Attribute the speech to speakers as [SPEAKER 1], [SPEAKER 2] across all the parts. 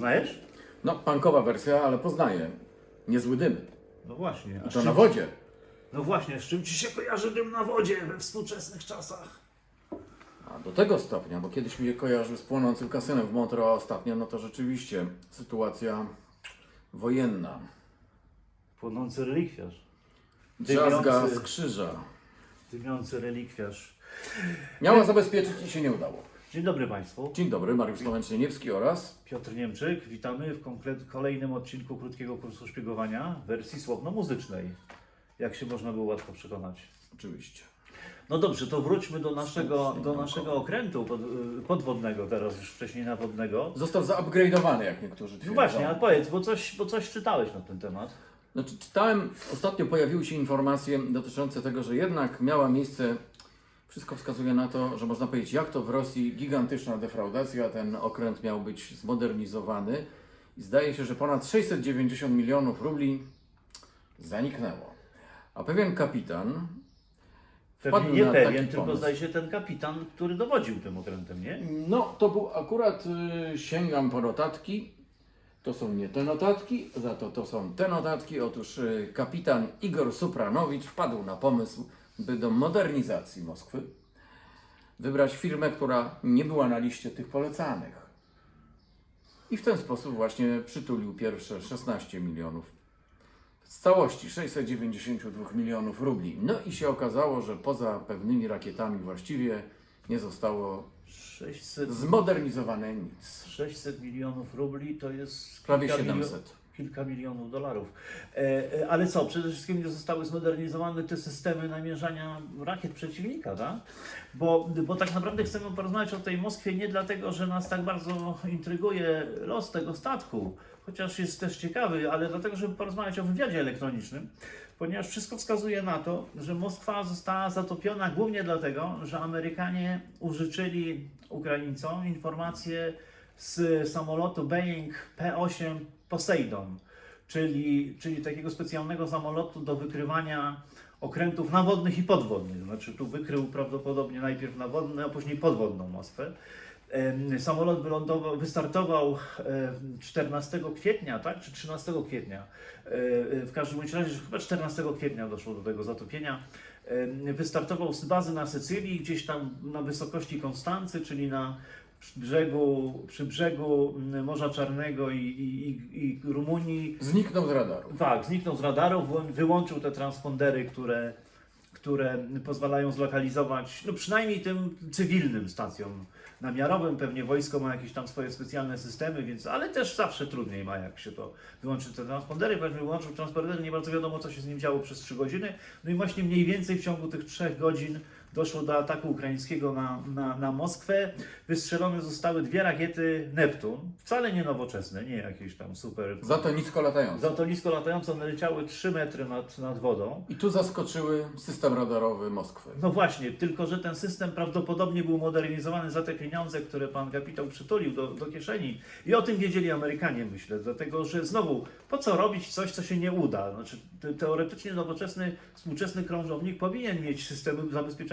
[SPEAKER 1] Poznajesz?
[SPEAKER 2] No, punkowa wersja, ale poznaję. Niezły dym.
[SPEAKER 1] No właśnie. A
[SPEAKER 2] I to na wodzie.
[SPEAKER 1] No właśnie, z czym ci się kojarzy dym na wodzie we współczesnych czasach?
[SPEAKER 2] A do tego stopnia, bo kiedyś mi się kojarzył z płonącym kasynem w Montreux, a ostatnio, no to rzeczywiście sytuacja wojenna.
[SPEAKER 1] Płonący relikwiarz.
[SPEAKER 2] Drzazga
[SPEAKER 1] Dymiący.
[SPEAKER 2] z krzyża.
[SPEAKER 1] Dymiący relikwiarz.
[SPEAKER 2] Miała zabezpieczyć i się nie udało.
[SPEAKER 1] Dzień dobry Państwu.
[SPEAKER 2] Dzień dobry, Mariusz Tomęczniewski oraz
[SPEAKER 1] Piotr Niemczyk. Witamy w kolejnym odcinku krótkiego kursu szpiegowania w wersji słowno-muzycznej. Jak się można było łatwo przekonać.
[SPEAKER 2] oczywiście.
[SPEAKER 1] No dobrze, to wróćmy do naszego, do naszego okrętu pod, y, podwodnego, teraz już wcześniej nawodnego.
[SPEAKER 2] Został zaupgrade'owany, jak niektórzy
[SPEAKER 1] No
[SPEAKER 2] twierdzą.
[SPEAKER 1] właśnie, a powiedz, bo coś, bo coś czytałeś na ten temat.
[SPEAKER 2] Znaczy, czytałem, ostatnio pojawiły się informacje dotyczące tego, że jednak miała miejsce, wszystko wskazuje na to, że można powiedzieć, jak to w Rosji gigantyczna defraudacja, ten okręt miał być zmodernizowany i zdaje się, że ponad 690 milionów rubli zaniknęło. A pewien kapitan wpadł
[SPEAKER 1] nie
[SPEAKER 2] na
[SPEAKER 1] pewien,
[SPEAKER 2] taki
[SPEAKER 1] tylko
[SPEAKER 2] pomysł.
[SPEAKER 1] zdaje się ten kapitan, który dowodził tym okrętem, nie?
[SPEAKER 2] No, to był akurat, y, sięgam po notatki. To są nie te notatki, za to to są te notatki. Otóż y, kapitan Igor Supranowicz wpadł na pomysł, by do modernizacji Moskwy wybrać firmę, która nie była na liście tych polecanych. I w ten sposób właśnie przytulił pierwsze 16 milionów. Z całości 692 milionów rubli. No i się okazało, że poza pewnymi rakietami właściwie nie zostało
[SPEAKER 1] 600,
[SPEAKER 2] Zmodernizowane nic.
[SPEAKER 1] 600 milionów rubli to jest
[SPEAKER 2] Prawie
[SPEAKER 1] kilka milio-
[SPEAKER 2] 700.
[SPEAKER 1] kilka milionów dolarów. E, e, ale co, przede wszystkim nie zostały zmodernizowane te systemy namierzania rakiet przeciwnika, tak? Bo, bo tak naprawdę chcemy porozmawiać o tej Moskwie nie dlatego, że nas tak bardzo intryguje los tego statku, chociaż jest też ciekawy, ale dlatego, żeby porozmawiać o wywiadzie elektronicznym, ponieważ wszystko wskazuje na to, że Moskwa została zatopiona głównie dlatego, że Amerykanie użyczyli Ukraińcom informacje z samolotu Boeing P-8 Poseidon, czyli, czyli takiego specjalnego samolotu do wykrywania okrętów nawodnych i podwodnych. Znaczy tu wykrył prawdopodobnie najpierw nawodny, a później podwodną Moskwę. Em, Samolot wylądował, wystartował em, 14 kwietnia, tak? Czy 13 kwietnia? E, e, W każdym razie, chyba 14 kwietnia doszło do tego zatopienia. Wystartował z bazy na Sycylii, gdzieś tam na wysokości Konstancy, czyli na przy brzegu, przy brzegu Morza Czarnego i, i, i, Rumunii.
[SPEAKER 2] Zniknął z radaru.
[SPEAKER 1] Tak, zniknął z radarów, wyłą- wyłączył te transpondery, które, które pozwalają zlokalizować, no przynajmniej tym cywilnym stacjom namiarowym. Pewnie wojsko ma jakieś tam swoje specjalne systemy, więc, ale też zawsze trudniej ma, jak się to wyłączy te transpondery. Właśnie wyłączył transpondery, nie bardzo wiadomo, co się z nim działo przez 3 godziny. No i właśnie mniej więcej w ciągu tych 3 godzin doszło do ataku ukraińskiego na, na, na Moskwę. Wystrzelone zostały dwie rakiety Neptun, wcale nie nowoczesne, nie jakieś tam super
[SPEAKER 2] Za to nisko latające.
[SPEAKER 1] za to nisko latające one leciały 3 metry nad, nad wodą.
[SPEAKER 2] I tu zaskoczyły system radarowy Moskwy.
[SPEAKER 1] No właśnie, tylko że ten system prawdopodobnie był modernizowany za te pieniądze, które pan kapitał przytulił do, do kieszeni. I o tym wiedzieli Amerykanie, myślę, dlatego że znowu, po co robić coś, co się nie uda? Znaczy, te, teoretycznie nowoczesny, współczesny krążownik powinien mieć systemy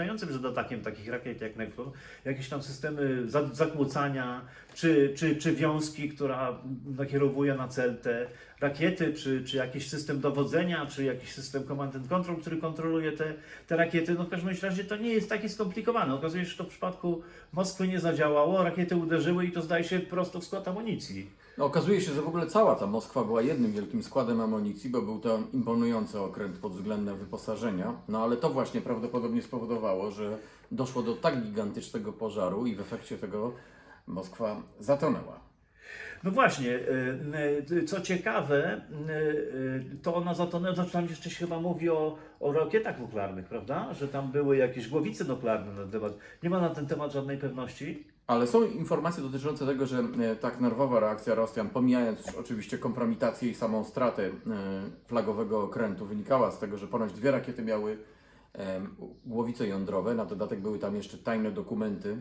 [SPEAKER 1] zabezpieczające przed atakiem takich rakiet jak Neptun, jakieś tam systemy za, zakłócania, czy, czy, czy wiązki, która nakierowuje na cel te rakiety, czy, czy jakiś system dowodzenia, czy jakiś system command and control, który kontroluje te, te rakiety. No w każdym razie to nie jest takie skomplikowane. Okazuje się, że to w przypadku Moskwy nie zadziałało, rakiety uderzyły i to zdaje się prosto w skład amunicji.
[SPEAKER 2] No, okazuje się, że w ogóle cała ta Moskwa była jednym wielkim składem amunicji, bo był to imponujący okręt pod względem wyposażenia. No ale to właśnie prawdopodobnie spowodowało, że doszło do tak gigantycznego pożaru i w efekcie tego Moskwa zatonęła.
[SPEAKER 1] No właśnie, y, y, co ciekawe, y, to ona zatonęła, znaczy tam jeszcze się chyba mówi o, o rakietach nuklearnych, prawda? Że tam były jakieś głowice nuklearne na temat. Nie ma na ten temat żadnej pewności.
[SPEAKER 2] Ale są informacje dotyczące tego, że e, tak nerwowa reakcja Rosjan, pomijając oczywiście kompromitację i samą stratę e, flagowego okrętu, wynikała z tego, że ponoć dwie rakiety miały e, głowice jądrowe. Na dodatek były tam jeszcze tajne dokumenty,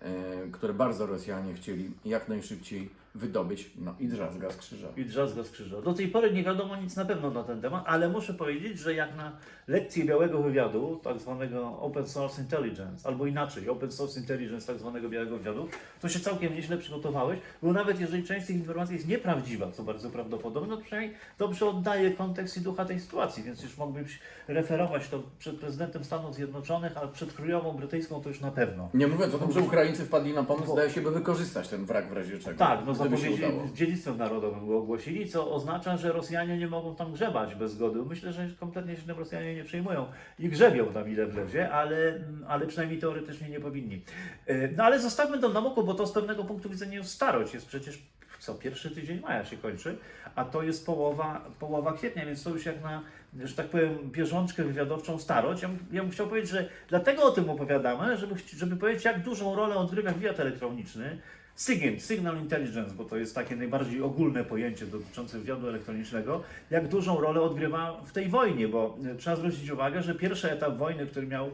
[SPEAKER 2] e, które bardzo Rosjanie chcieli jak najszybciej wydobyć, no i drzazga z krzyża.
[SPEAKER 1] I drzazga z krzyża. Do tej pory nie wiadomo nic na pewno na ten temat, ale muszę powiedzieć, że jak na lekcję białego wywiadu, tak zwanego Open Source Intelligence, albo inaczej, Open Source Intelligence, tak zwanego białego wywiadu, to się całkiem nieźle przygotowałeś, bo nawet jeżeli część tych informacji jest nieprawdziwa, co bardzo prawdopodobne, to przynajmniej dobrze oddaje kontekst i ducha tej sytuacji, więc już mógłbyś referować to przed prezydentem Stanów Zjednoczonych, a przed królową brytyjską to już na pewno.
[SPEAKER 2] Nie mówiąc o tym, że Ukraińcy wpadli na pomysł,
[SPEAKER 1] Bo-
[SPEAKER 2] zdaje się, by wykorzystać ten wrak w razie czego.
[SPEAKER 1] Tak, no
[SPEAKER 2] gdyby się udało.
[SPEAKER 1] dziedzictwem narodowym go ogłosili, co oznacza, że Rosjanie nie mogą tam grzebać bez zgody. Myślę, że kompletnie się tym Rosjanie nie przejmują i grzebią tam ile wlezie, ale, ale przynajmniej teoretycznie nie powinni. E, No ale zostawmy to na boku, bo to z pewnego punktu widzenia już starość. Jest przecież co, pierwszy tydzień maja się kończy, a to jest połowa, połowa kwietnia, więc to już jak na, że tak powiem, bieżączkę wywiadowczą starość. Ja, bym- ja bym chciał powiedzieć, że dlatego o tym opowiadamy, żeby, żeby powiedzieć, jak dużą rolę odgrywa wywiad elektroniczny, SIGINT, Signal Intelligence, bo to jest takie najbardziej ogólne pojęcie dotyczące wywiadu elektronicznego, jak dużą rolę odgrywa w tej wojnie, bo e, trzeba zwrócić uwagę, że pierwszy etap wojny, który miał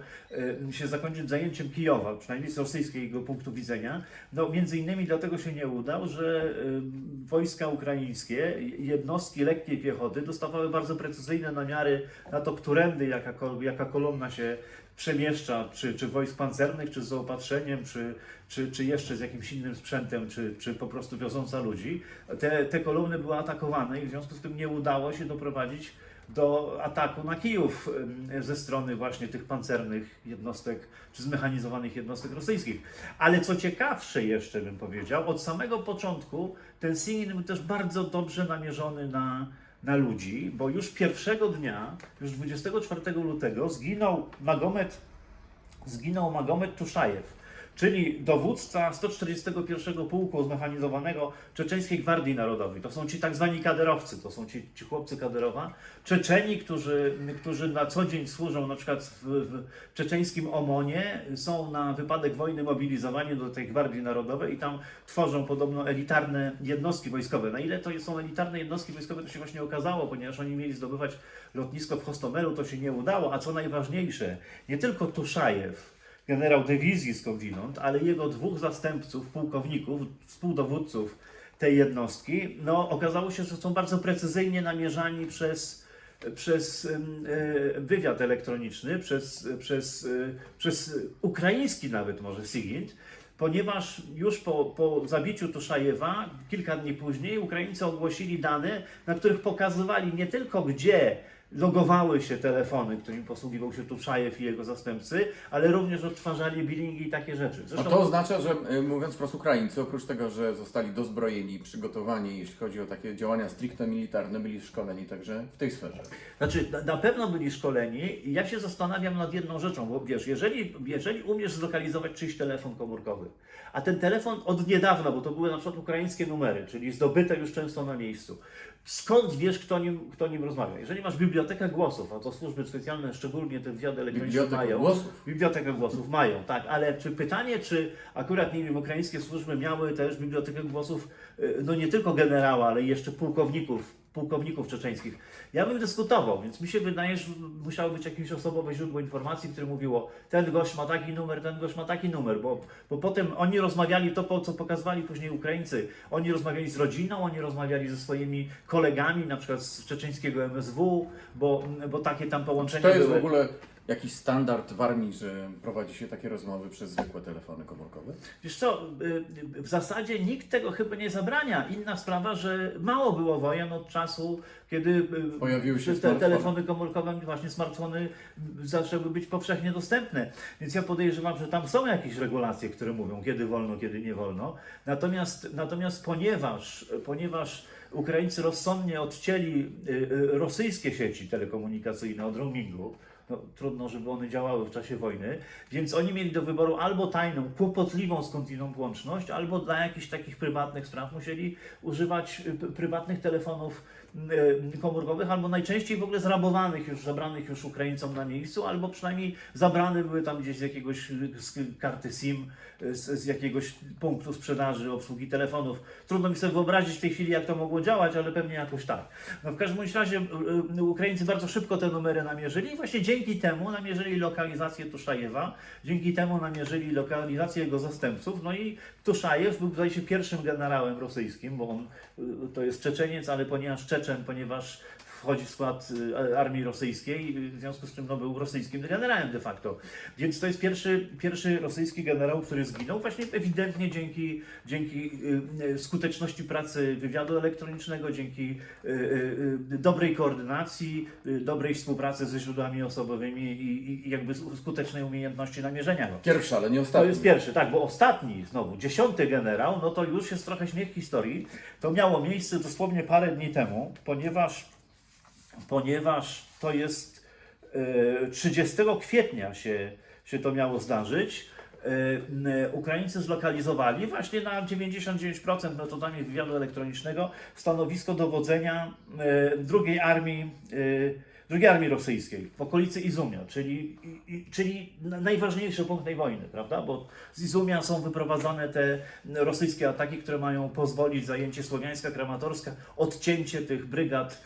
[SPEAKER 1] e, się zakończyć zajęciem Kijowa, przynajmniej z rosyjskiego punktu widzenia, no między innymi dlatego się nie udał, że e, wojska ukraińskie, jednostki lekkiej piechoty dostawały bardzo precyzyjne namiary na to, którędy jaka, jaka kolumna się przemieszcza, czy, czy wojsk pancernych, czy z zaopatrzeniem, czy, czy, czy jeszcze z jakimś innym sprzętem, czy, czy po prostu wioząca ludzi. Te, te kolumny były atakowane i w związku z tym nie udało się doprowadzić do ataku na Kijów ze strony właśnie tych pancernych jednostek, czy zmechanizowanych jednostek rosyjskich. Ale co ciekawsze jeszcze bym powiedział, od samego początku ten Singin był też bardzo dobrze namierzony na, na ludzi, bo już pierwszego dnia, już 24 lutego zginął Magomet, zginął Magomet Tuszajew, czyli dowódca 141 Pułku Zmechanizowanego Czeczeńskiej Gwardii Narodowej. To są ci tak zwani kaderowcy, to są ci, ci chłopcy kaderowa, Czeczeni, którzy, którzy na co dzień służą na przykład w, w czeczeńskim OMONie, są na wypadek wojny mobilizowani do tej Gwardii Narodowej i tam tworzą podobno elitarne jednostki wojskowe. Na ile to są elitarne jednostki wojskowe, to się właśnie okazało, ponieważ oni mieli zdobywać lotnisko w Hostomelu, to się nie udało, a co najważniejsze, nie tylko Tuszajew, generał dywizji skądinąd, ale jego dwóch zastępców, pułkowników, współdowódców tej jednostki, no okazało się, że są bardzo precyzyjnie namierzani przez, przez e, wywiad elektroniczny, przez, przez, e, przez ukraiński nawet może SIGINT, ponieważ już po, po zabiciu Tuszajewa, kilka dni później, Ukraińcy ogłosili dane, na których pokazywali nie tylko gdzie logowały się telefony, którymi posługiwał się Tuszajew i jego zastępcy, ale również odtwarzali billingi i takie rzeczy.
[SPEAKER 2] A
[SPEAKER 1] Zresztą
[SPEAKER 2] to oznacza, że y, mówiąc wprost Ukraińcy, oprócz tego, że zostali dozbrojeni przygotowani, jeśli chodzi o takie działania stricte militarne, byli szkoleni także w tej sferze.
[SPEAKER 1] Znaczy, na, na pewno byli szkoleni i ja się zastanawiam nad jedną rzeczą, bo wiesz, jeżeli, jeżeli umiesz zlokalizować czyjś telefon komórkowy, a ten telefon od niedawna, bo to były na przykład ukraińskie numery, czyli zdobyte już często na miejscu, skąd wiesz, kto nim, kto nim rozmawia? Jeżeli masz bibliotekę głosów, a to służby specjalne, szczególnie te wywiady elektroniczne
[SPEAKER 2] Bibliotekę
[SPEAKER 1] mają,
[SPEAKER 2] głosów?
[SPEAKER 1] Bibliotekę głosów mają, tak, ale czy pytanie, czy akurat, nie wiem, ukraińskie służby miały też bibliotekę głosów, y, no nie tylko generała, ale i jeszcze pułkowników, pułkowników czeczeńskich. Ja bym dyskutował, więc mi się wydaje, że musiało być jakieś osobowe źródło informacji, które mówiło, ten gość ma taki numer, ten gość ma taki numer, bo, bo potem oni rozmawiali to, co pokazywali później Ukraińcy. Oni rozmawiali z rodziną, oni rozmawiali ze swoimi kolegami, na przykład z czeczeńskiego MSW, bo, bo takie tam połączenia
[SPEAKER 2] to jest
[SPEAKER 1] były.
[SPEAKER 2] w ogóle jakiś standard w armii, że prowadzi się takie rozmowy przez zwykłe telefony komórkowe?
[SPEAKER 1] Wiesz co, y, w zasadzie nikt tego chyba nie zabrania. Inna sprawa, że mało było wojen od czasu, kiedy y,
[SPEAKER 2] Pojawiły się
[SPEAKER 1] te
[SPEAKER 2] smartfony.
[SPEAKER 1] telefony komórkowe, właśnie smartfony y, zaczęły być powszechnie dostępne. Więc ja podejrzewam, że tam są jakieś regulacje, które mówią, kiedy wolno, kiedy nie wolno. Natomiast, natomiast ponieważ, ponieważ Ukraińcy rozsądnie odcięli y, y, rosyjskie sieci telekomunikacyjne od roamingu, no, trudno, żeby one działały w czasie wojny, więc oni mieli do wyboru albo tajną, kłopotliwą skądinąd łączność, albo dla jakichś takich prywatnych spraw musieli używać y, prywatnych telefonów komórkowych, albo najczęściej w ogóle zrabowanych już, zabranych już Ukraińcom na miejscu, albo przynajmniej zabrane były tam gdzieś z jakiegoś z karty SIM, z, z jakiegoś punktu sprzedaży, obsługi telefonów. Trudno mi sobie wyobrazić w tej chwili, jak to mogło działać, ale pewnie jakoś tak. No w każdym razie y, Ukraińcy bardzo szybko te numery namierzyli i właśnie dzięki temu namierzyli lokalizację Tuszajewa, dzięki temu namierzyli lokalizację jego zastępców, no i Tuszajew był zdaje się pierwszym generałem rosyjskim, bo on y, to jest Czeczeniec, ale ponieważ Czeczen, ponieważ wchodzi w skład y, armii rosyjskiej, w związku z czym no, był rosyjskim generałem de facto. Więc to jest pierwszy, pierwszy rosyjski generał, który zginął, właśnie ewidentnie dzięki, dzięki y, y, skuteczności pracy wywiadu elektronicznego, dzięki dobrej koordynacji, dobrej współpracy ze źródłami osobowymi i, i, jakby skutecznej umiejętności namierzenia go.
[SPEAKER 2] Pierwszy, ale nie
[SPEAKER 1] To
[SPEAKER 2] ostatni.
[SPEAKER 1] jest pierwszy, tak, bo ostatni, znowu, dziesiąty generał, no to już jest trochę śmiech historii. To miało miejsce dosłownie parę dni temu, ponieważ, ponieważ to jest e, 30 kwietnia się, się to miało zdarzyć. E, n- Ukraińcy zlokalizowali właśnie na 99% metodami wywiadu elektronicznego stanowisko dowodzenia e, drugiej armii, drugiej armii rosyjskiej w okolicy Izumia, czyli, i, czyli na- najważniejszy punkt tej wojny, prawda? Bo z Izumia są wyprowadzane te rosyjskie ataki, które mają pozwolić zajęcie Słowiańska, Kramatorska, odcięcie tych brygad,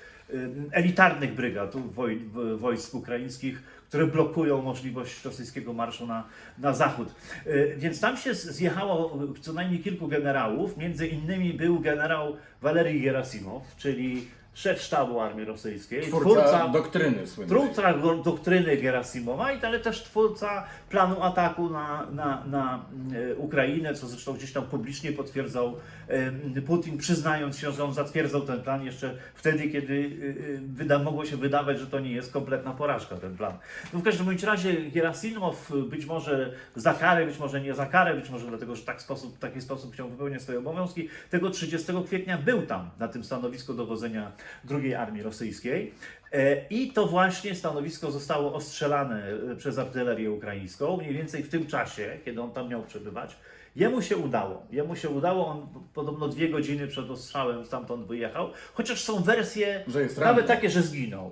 [SPEAKER 1] elitarnych brygad woj, wojsk ukraińskich, które blokują możliwość rosyjskiego marszu na, na zachód. Y, Więc tam się zjechało co najmniej kilku generałów, między innymi był generał Walery Gerasimow, czyli szef sztabu armii rosyjskiej,
[SPEAKER 2] Twórca doktryny słynnej.
[SPEAKER 1] Twórca doktryny Gerasimowa, ale też twórca planu ataku na, na, na e, Ukrainę, co zresztą gdzieś tam publicznie potwierdzał e, Putin, przyznając się, że on zatwierdzał ten plan jeszcze wtedy, kiedy e, wyda, mogło się wydawać, że to nie jest kompletna porażka, ten plan. No w każdym bądź razie Gerasimow być może za karę, być może nie za karę, być może dlatego, że tak sposób, w taki sposób chciał wypełniać swoje obowiązki, tego 30 kwietnia był tam, na tym stanowisku dowodzenia II Armii Rosyjskiej. E, I to właśnie stanowisko zostało ostrzelane e, przez artylerię ukraińską, mniej więcej w tym czasie, kiedy on tam miał przebywać. Jemu się udało. Jemu się udało, on podobno dwie godziny przed ostrzałem stamtąd wyjechał, chociaż są wersje nawet takie, że zginął.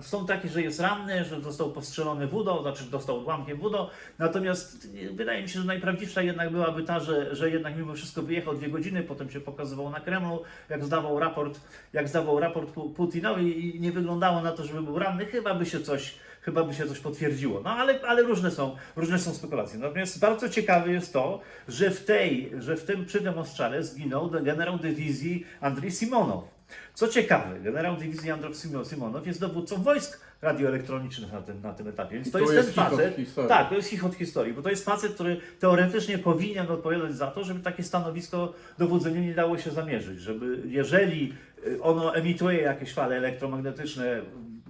[SPEAKER 1] Są takie, że jest ranny, że został postrzelony wódą, znaczy dostał odłamkiem wódą. Natomiast wydaje mi się, że najprawdziwsza jednak byłaby ta, że, że jednak mimo wszystko wyjechał dwie godziny, potem się pokazywał na Kremlu, jak zdawał raport, jak zdawał raport Pu- Putinowi i nie wyglądało na to, żeby był ranny, chyba by się coś, chyba by się coś potwierdziło. No ale, ale różne, są, różne są spekulacje. Natomiast bardzo ciekawe jest to, że w tej, że w tym przy tym ostrzale zginął generał dywizji Andrzej Simonow. Co ciekawe, generał dywizji Andrzej Simo- Simonow jest dowódcą wojsk radioelektronicznych na tym, na tym etapie. Więc to
[SPEAKER 2] Tu
[SPEAKER 1] jest,
[SPEAKER 2] jest
[SPEAKER 1] ten facet. Tak, to jest chichot historii, bo to jest facet, który teoretycznie powinien odpowiadać za to, żeby takie stanowisko dowodzenia nie dało się zamierzyć, żeby jeżeli y, ono emituje jakieś fale elektromagnetyczne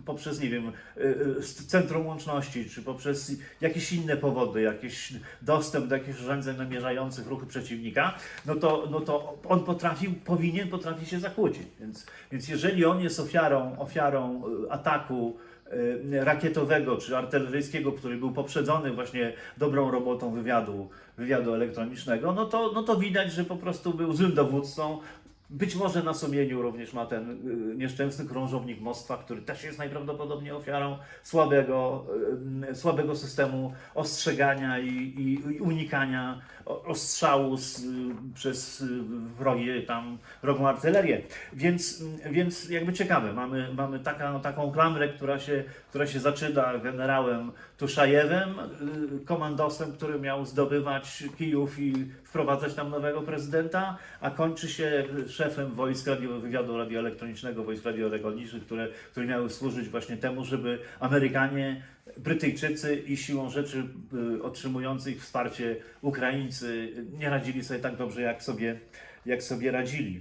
[SPEAKER 1] poprzez, nie wiem, y, y, centrum łączności, czy poprzez jakieś inne powody, jakiś dostęp do jakichś urządzeń namierzających ruchy przeciwnika, no to, no to on potrafił, powinien potrafi się zakłócić. Więc, więc jeżeli on jest ofiarą, ofiarą y, ataku rakietowego czy artyleryjskiego, który był poprzedzony właśnie dobrą robotą wywiadu, wywiadu elektronicznego, no to, no to widać, że po prostu był złym dowódcą. Być może na sumieniu również ma ten y, nieszczęsny krążownik Moskwa, który też jest najprawdopodobniej ofiarą słabego, y, słabego systemu ostrzegania i, i, i unikania ostrzału z, y, przez wrogie tam wrogą artylerię. Więc, więc jakby ciekawe, mamy, mamy taka, taką klamrę, która się, która się zaczyna generałem Tuszajewem, y, komandosem, który miał zdobywać Kijów i wprowadzać tam nowego prezydenta, a kończy się szefem wojsk wywiadu radioelektronicznego, wojsk radioelektronicznych, które, które miały służyć właśnie temu, żeby Amerykanie, Brytyjczycy i siłą rzeczy y, otrzymujący ich wsparcie Ukraińcy nie radzili sobie tak dobrze, jak sobie, jak sobie radzili.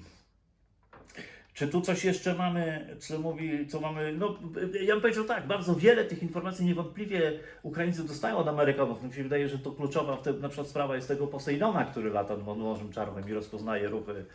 [SPEAKER 1] Czy tu coś jeszcze mamy, co mówi, co mamy, no ja bym powiedział tak, bardzo wiele tych informacji niewątpliwie Ukraińcy dostają od Amerykanów. Mi się wydaje, że to kluczowa wtedy na przykład sprawa jest tego Posejdona, który lata nad Morzem Czarnym i rozpoznaje ruchy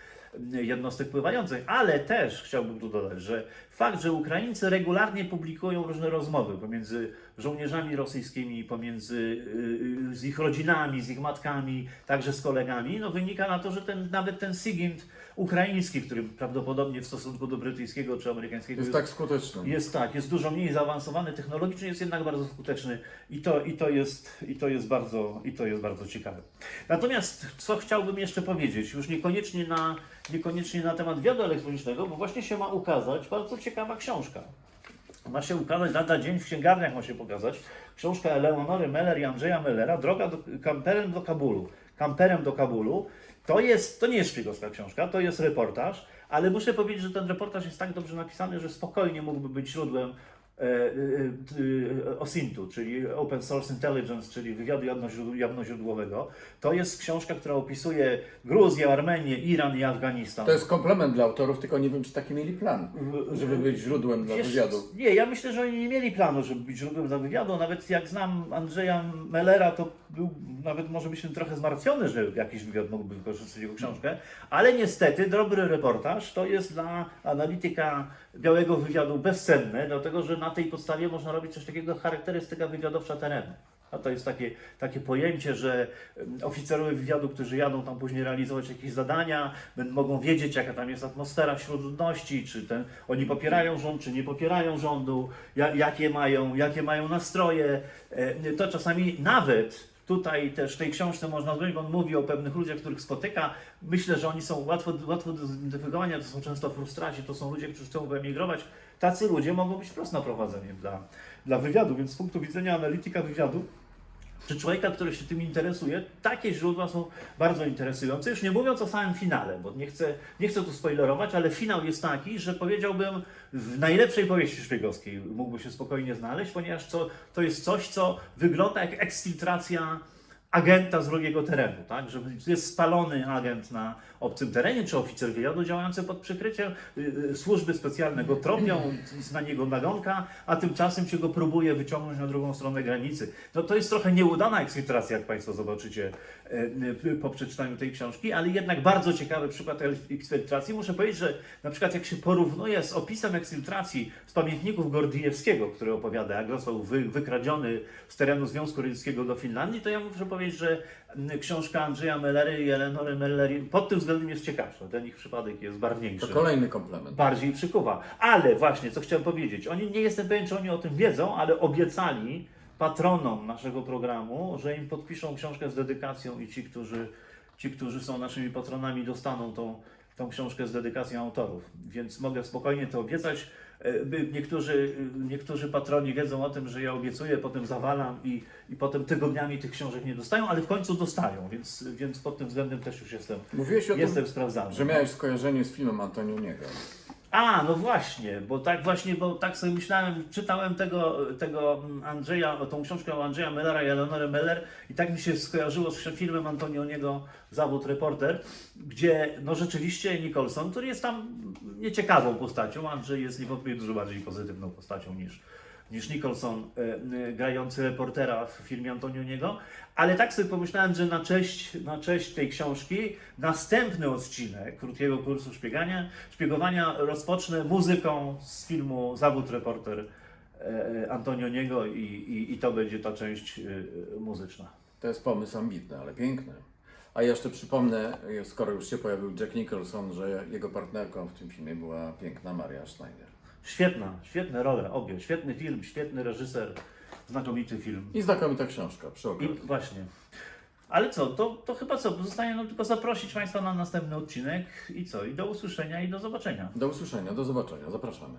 [SPEAKER 1] jednostek pływających, ale też chciałbym tu dodać, że fakt, że Ukraińcy regularnie publikują różne rozmowy pomiędzy żołnierzami rosyjskimi, pomiędzy y, y, z ich rodzinami, z ich matkami, także z kolegami, no wynika na to, że ten, nawet ten SIGINT ukraiński, który prawdopodobnie w stosunku do brytyjskiego czy amerykańskiego
[SPEAKER 2] Jest tak skuteczny.
[SPEAKER 1] jest tak, jest dużo mniej zaawansowany technologicznie, jest jednak bardzo skuteczny i to, i to, jest, i to, jest, bardzo, i to jest bardzo ciekawe. Natomiast co chciałbym jeszcze powiedzieć, już niekoniecznie na, niekoniecznie na temat wywiadu elektronicznego, bo właśnie się ma ukazać bardzo ciekawa książka. Ma się ukazać lada dzień w księgarniach ma się pokazać książka Eleonory Meller i Andrzeja Mellera Droga do, kamperem do Kabulu. Kamperem do Kabulu. To, jest, to nie jest szpiegowska książka, to jest reportaż, ale muszę powiedzieć, że ten reportaż jest tak dobrze napisany, że spokojnie mógłby być źródłem OSINT-u, czyli Open Source Intelligence, czyli wywiadu jawnoźródł- jawnoźródłowego. To jest książka, która opisuje Gruzję, Armenię, Iran i Afganistan.
[SPEAKER 2] To jest komplement dla autorów, tylko nie wiem, czy taki mieli plan, żeby być źródłem dla
[SPEAKER 1] Wiesz,
[SPEAKER 2] wywiadu.
[SPEAKER 1] Nie, ja myślę, że oni nie mieli planu, żeby być źródłem dla wywiadu. Nawet jak znam Andrzeja Mellera, to był nawet może być trochę zmartwiony, że jakiś wywiad mógłby wykorzystać jego książkę. Ale niestety dobry reportaż to jest dla analityka białego wywiadu bezcenne, dlatego że na tej podstawie można robić coś takiego charakterystyka wywiadowcza terenu. A to jest takie, takie pojęcie, że em, oficerowie wywiadu, którzy jadą tam później realizować jakieś zadania, mogą wiedzieć, jaka tam jest atmosfera wśród ludności, czy ten, oni popierają rząd, czy nie popierają rządu, ja, jakie, mają, jakie mają nastroje. E, To czasami nawet tutaj też w tej książce można zrobić, bo on mówi o pewnych ludziach, których spotyka. Myślę, że oni są łatwo, łatwo do zidentyfikowania, to są często frustraci, to są ludzie, którzy chcą wyemigrować. Tacy ludzie mogą być wprost naprowadzeniem dla, dla wywiadu, więc z punktu widzenia analityka wywiadu, czy człowieka, który się tym interesuje, takie źródła są bardzo interesujące. Już nie mówiąc o samym finale, bo nie chcę, nie chcę tu spoilerować, ale finał jest taki, że powiedziałbym w najlepszej powieści szpiegowskiej mógłby się spokojnie znaleźć, ponieważ to, to jest coś, co wygląda jak eksfiltracja agenta z wrogiego terenu, tak? Że jest spalony agent na obcym terenie, czy oficer wywiadu działający pod przykryciem, y, y, służby specjalne go tropią, jest na niego nagonka, a tymczasem się go próbuje wyciągnąć na drugą stronę granicy. No to jest trochę nieudana eksfiltracja, jak Państwo zobaczycie y, po przeczytaniu tej książki, ale jednak bardzo ciekawy przykład eksfiltracji. Muszę powiedzieć, że na przykład jak się porównuje z opisem eksfiltracji z pamiętników Gordijewskiego, który opowiada, jak został wy, wykradziony z terenu Związku Radzieckiego do Finlandii, to ja muszę powiedzieć, że mm, książka Andrzeja Mellery i Eleonory Mellery pod tym względem jest ciekawsza. Ten ich przypadek jest barwniejszy
[SPEAKER 2] To kolejny komplement.
[SPEAKER 1] bardziej przykuwa. Ale właśnie, co chciałem powiedzieć, oni nie jestem pewien, czy oni o tym wiedzą, ale obiecali patronom naszego programu, że im podpiszą książkę z dedykacją i ci, którzy, ci, którzy są naszymi patronami, dostaną tą, tą książkę z dedykacją autorów. Więc mogę spokojnie to obiecać. E, Niektórzy, niektórzy patroni wiedzą o tym, że ja obiecuję, potem zawalam i, i potem tygodniami tych książek nie dostają, ale w końcu dostają, więc, więc pod tym względem też już jestem,
[SPEAKER 2] Mówiłeś o
[SPEAKER 1] jestem
[SPEAKER 2] tym,
[SPEAKER 1] sprawdzany.
[SPEAKER 2] że miałeś skojarzenie z filmem Antonioniego.
[SPEAKER 1] A, no właśnie, bo tak właśnie, bo tak sobie myślałem, czytałem tego, tego Andrzeja, tą książkę Andrzeja Mellera i Eleonory Meller i tak mi się skojarzyło z filmem Antonioniego Zawód Reporter, gdzie no rzeczywiście Nicholson, który jest tam nieciekawą postacią, Andrzej jest niewątpliwie dużo bardziej pozytywną postacią niż, niż Nicholson e, e, grający reportera w filmie Antonioniego, ale tak sobie pomyślałem, że na cześć, na cześć tej książki następny odcinek krótkiego kursu szpiegania, szpiegowania rozpocznę muzyką z filmu Zawód Reporter e, Antonioniego i, i, i to będzie ta część e, muzyczna.
[SPEAKER 2] To jest pomysł ambitny, ale piękny. A jeszcze przypomnę, skoro już się pojawił Jack Nicholson, że jego partnerką w tym filmie była piękna Maria Schneider.
[SPEAKER 1] Świetna, świetne role, obie. Świetny film, świetny reżyser, znakomity film.
[SPEAKER 2] I znakomita książka przy
[SPEAKER 1] I
[SPEAKER 2] okazji.
[SPEAKER 1] właśnie. Ale co, to, to chyba co, pozostaje nam tylko zaprosić Państwa na następny odcinek i co, i do usłyszenia i do zobaczenia.
[SPEAKER 2] Do usłyszenia, do zobaczenia. Zapraszamy.